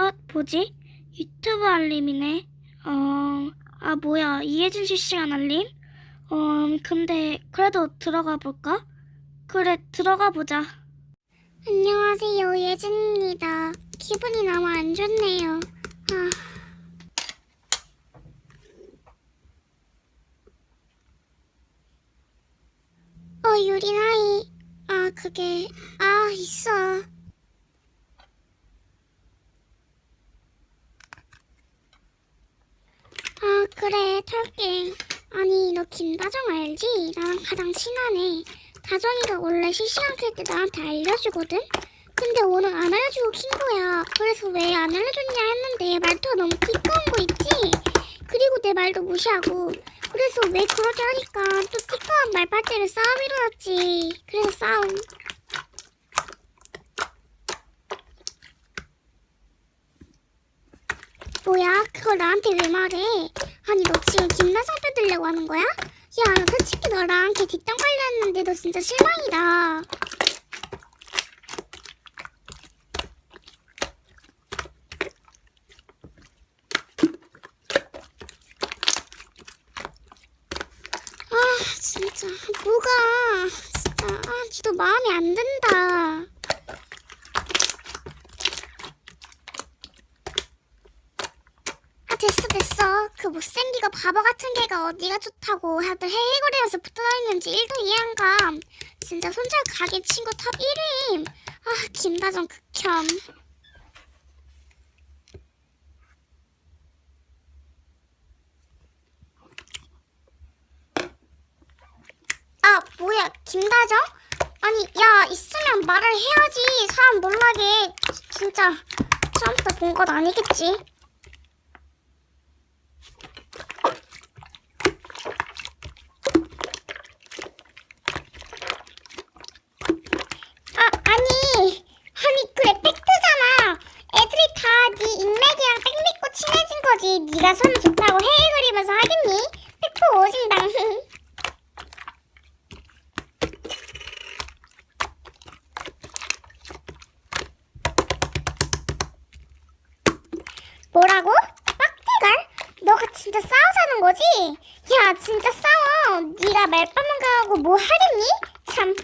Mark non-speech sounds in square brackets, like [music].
아, 뭐지? 유튜브 알림이네. 어, 아, 뭐야. 이혜진 실시간 알림? 어, 근데 그래도 들어가 볼까? 그래, 들어가 보자. 안녕하세요. 예진입니다. 기분이 너무 안 좋네요. 아. 어, 유리나이. 아, 그게, 아, 있어. 아, 털게. 아니, 너 김다정 알지? 나랑 가장 친하네. 다정이가 원래 실시간 켤때 나한테 알려주거든? 근데 오늘 안 알려주고 킨 거야. 그래서 왜 안 알려줬냐 했는데 말투가 너무 티꺼운 거 있지? 그리고 내 말도 무시하고. 그래서 왜 그러지 하니까 또 티꺼운 말빨대를 싸움 일어났지. 그래서 싸움. 뭐야? 그걸 나한테 왜 말해? 아니 너 지금 김나성 빼들려고 하는 거야? 야, 나 솔직히 너랑 걔 뒷담 관리했는데 너 진짜 실망이다. 아, 진짜 뭐가 진짜 아, 니도 마음에 안 든다. 아 됐어 됐어. 그 못생기고 바보 같은 개가 어디가 좋다고 다들 헤헤거리면서 붙어다니는지 1도 이해한감. 진짜 손절 가게 친구 탑 1임. 아 김다정 극혐. 아 뭐야 김다정? 아니 야 있으면 말을 해야지. 사람 놀라게. 진짜 처음부터 본 건 아니겠지 아, 아니, 아니, 그래, 팩트잖아. 애들이 다 네 인맥이랑 백 믿고 친해진 네가 손 좋다고 해외 그리면서 하겠니? 팩트 오진당. [laughs] 뭐라고? 빡대갈? 너가 진짜 싸우자는 거지? 야, 진짜 싸워. 네가 말빨만 가고 뭐 하겠니? 참.